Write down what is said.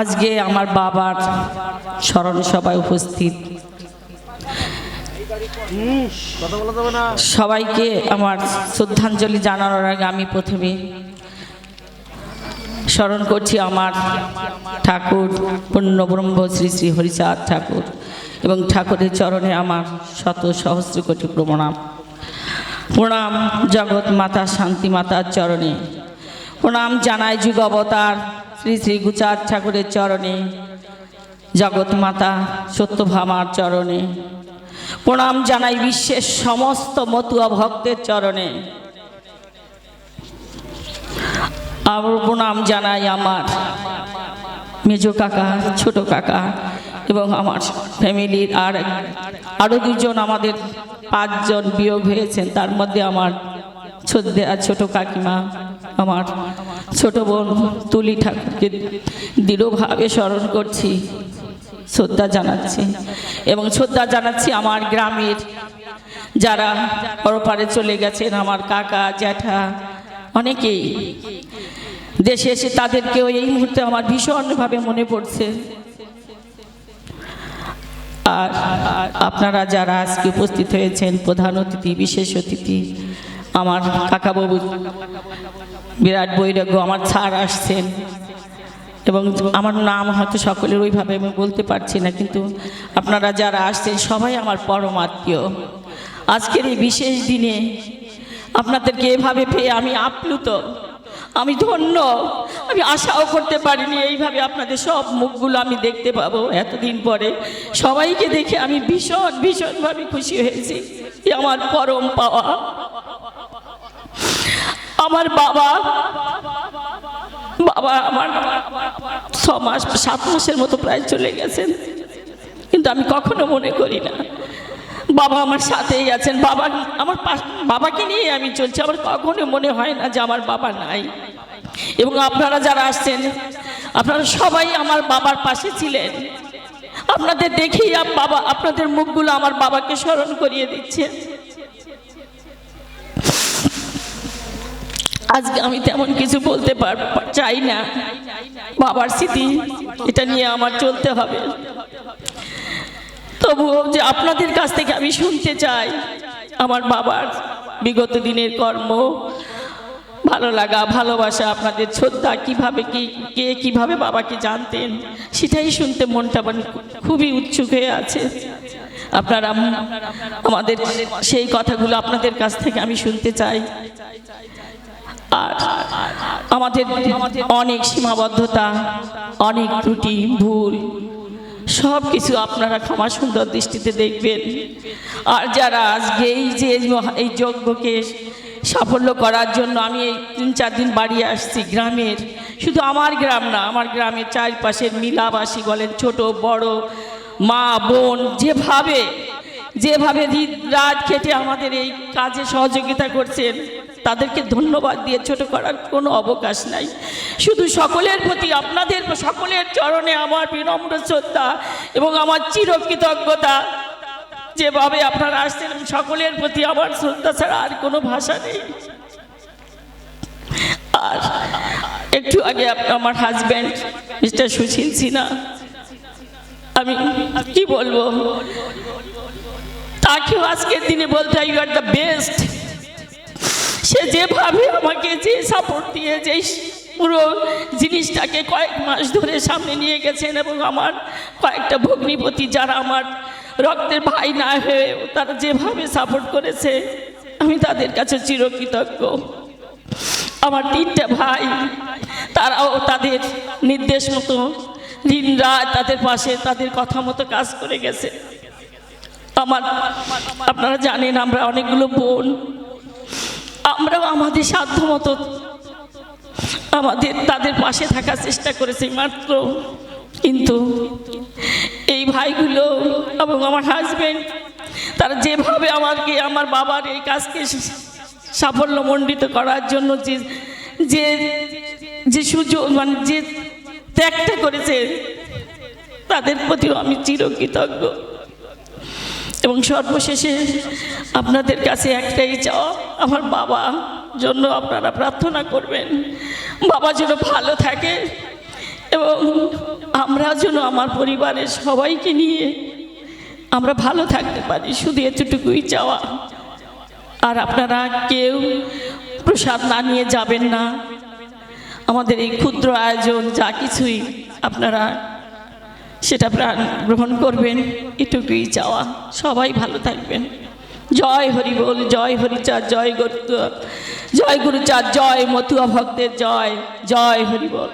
আজকে আমার বাবার স্মরণ সভায় উপস্থিত। সবাইকে আমার শ্রদ্ধাঞ্জলি জানানোর আগে আমি প্রথমে স্মরণ করছি আমার ঠাকুর পূর্ণব্রহ্ম শ্রী শ্রী হরিচাঁদ ঠাকুর এবং ঠাকুরের চরণে আমার শত সহস্র কোটি প্রণাম। প্রণাম জগৎ মাতা শান্তি মাতার চরণে। প্রণাম জানায় যুগ অবতার শ্রী শ্রী গুচার ঠাকুরের চরণে জগৎ মাতা সত্যভামার চরণে। প্রণাম জানাই বিশ্বের সমস্ত মতুয়া ভক্তের চরণে। আর প্রণাম জানাই আমার মেজো কাকা, ছোট কাকা এবং আমার ফ্যামিলির আর আরও দুজন আমাদের পাঁচজন বিয়োগ হয়েছেন, তার মধ্যে আমার ছোট ছোট কাকিমা, আমার ছোট বোন তুলি ঠাকুরকে দৃঢ়ভাবে স্মরণ করছি, শ্রদ্ধা জানাচ্ছি এবং শ্রদ্ধা জানাচ্ছি আমার গ্রামের যারা পরপারে চলে গেছেন, আমার কাকা, জ্যাঠা, অনেকেই। দেশে এসে তাদেরকেও এই মুহূর্তে আমার ভীষণভাবে মনে পড়ছে। আর আপনারা যারা আজকে উপস্থিত হয়েছেন, প্রধান অতিথি, বিশেষ অতিথি আমার কাকাবাবু বিরাট বৈরাগ্য, আমার ছাড় আসছেন। এবং আমার নাম হয়তো সকলের ওইভাবে আমি বলতে পারছি না, কিন্তু আপনারা যারা আসছেন, সবাই আমার পরম আত্মীয়। আজকের এই বিশেষ দিনে আপনাদেরকে এভাবে পেয়ে আমি আপ্লুত। আমি ধন্য। আমি আশাও করতে পারিনি এইভাবে আপনাদের সব মুখগুলো আমি দেখতে পাবো এতদিন পরে। সবাইকে দেখে আমি ভীষণ, ভীষণভাবে খুশি হয়েছি। আমার পরম পাওয়া। আমার বাবা বাবা আমার, ছ মাস, সাত মাসের মতো প্রায় চলে গেছেন। কিন্তু আমি কখনো মনে করি না। বাবা আমার সাথেই আছেন। বাবা, আমার বাবাকে নিয়ে আমি চলছি। আমার কখনো মনে হয় না যে আমার বাবা নাই। এবং আপনারা যারা আসছেন, আপনারা সবাই আমার বাবার পাশে ছিলেন। আপনাদের দেখেই বাবা, আপনাদের মুখগুলো আমার বাবাকে স্মরণ করিয়ে দিচ্ছে। আজকে আমি তেমন কিছু বলতে পার চাই না। বাবার স্মৃতি, এটা নিয়ে আমার চলতে হবে। তবুও যে আপনাদের কাছ থেকে আমি শুনতে চাই, আমার বাবার বিগত দিনের কর্ম। ভালো লাগা, ভালোবাসা, আপনাদের শ্রদ্ধা, কীভাবে কি কে কীভাবে বাবাকে জানতেন, সেটাই শুনতে মনটা মানে খুবই উৎসুক হয়ে আছে। আপনারা আমাদের সেই কথাগুলো আপনাদের কাছ থেকে আমি শুনতে চাই। আর আমাদের অনেক সীমাবদ্ধতা, অনেক ত্রুটি, ভুল সব কিছু আপনারা ক্ষমা সুন্দর দৃষ্টিতে দেখবেন। আর যারা আজকে এই যে এই যজ্ঞকে সাফল্য করার জন্য আমি এই তিন চার দিন বাড়ি আসছি গ্রামের, শুধু আমার গ্রাম না, আমার গ্রামের চারপাশের মিলাবাসী বলেন ছোট, বড়, মা, বোন, যেভাবে যেভাবে রাত খেটে আমাদের এই কাজে সহযোগিতা করছেন তাদেরকে ধন্যবাদ দিয়ে ছোট করার কোনো অবকাশ নাই। শুধু সকলের প্রতি আপনাদের, সকলের চরণে আমার বিনম্র শ্রদ্ধা এবং আমার চিরকৃতজ্ঞতা। যেভাবে আপনারা আসছেন, সকলের প্রতি আমার শ্রদ্ধা ছাড়া আর কোনো ভাষা নেই। আর একটু আগে আমার হাজব্যান্ড মিস্টার সুশীল সিনহা, আমি কি বলব? তাকেও আজকের দিনে বলতে ইউ আর দ্য বেস্ট সে যেভাবে আমাকে যে সাপোর্ট দিয়ে যে পুরো জিনিসটাকে কয়েক মাস ধরে সামনে নিয়ে গেছেন এবং আমার কয়েকটা ভগ্নিপতি যারা আমার রক্তের ভাই না হয়ে তারা যেভাবে সাপোর্ট করেছে, আমি তাদের কাছে চিরকৃতজ্ঞ। আমার তিনটা ভাই, তারাও তাদের নির্দেশ মতো দিন রাত তাদের পাশে তাদের কথা মতো কাজ করে গেছে। আমার, আপনারা জানেন আমরা অনেকগুলো বোন। আমরাও আমাদের সাধ্য মতো আমাদের, তাদের পাশে থাকার চেষ্টা করেছি মাত্র। কিন্তু এই ভাইগুলো এবং আমার হাজব্যান্ড তারা যেভাবে আমাকে, আমার বাবার এই কাজকে সাফল্যমণ্ডিত করার জন্য যে যে যে সুযোগ মানে যে ত্যাগটা করেছে, তাদের প্রতিও আমি চিরকৃতজ্ঞ। এবং সর্বশেষে আপনাদের কাছে একটাই চাওয়া, আমার বাবা জন্য আপনারা প্রার্থনা করবেন। বাবা যেন ভালো থাকে এবং আমরা যেন আমার পরিবারের সবাইকে নিয়ে আমরা ভালো থাকতে পারি। শুধু এতটুকুই চাওয়া। আর আপনারা কেউ প্রসাদ না নিয়ে যাবেন না। আমাদের এই ক্ষুদ্র আয়োজন যা কিছুই আপনারা সেটা প্রাণ গ্রহণ করবেন, এটুকুই চাওয়া। সবাই ভালো থাকবেন। জয় হরি বল জয় হরিচার জয় গরু জয় গুরুচাঁদ, জয় মথুয়া ভক্তের জয় জয় হরি বল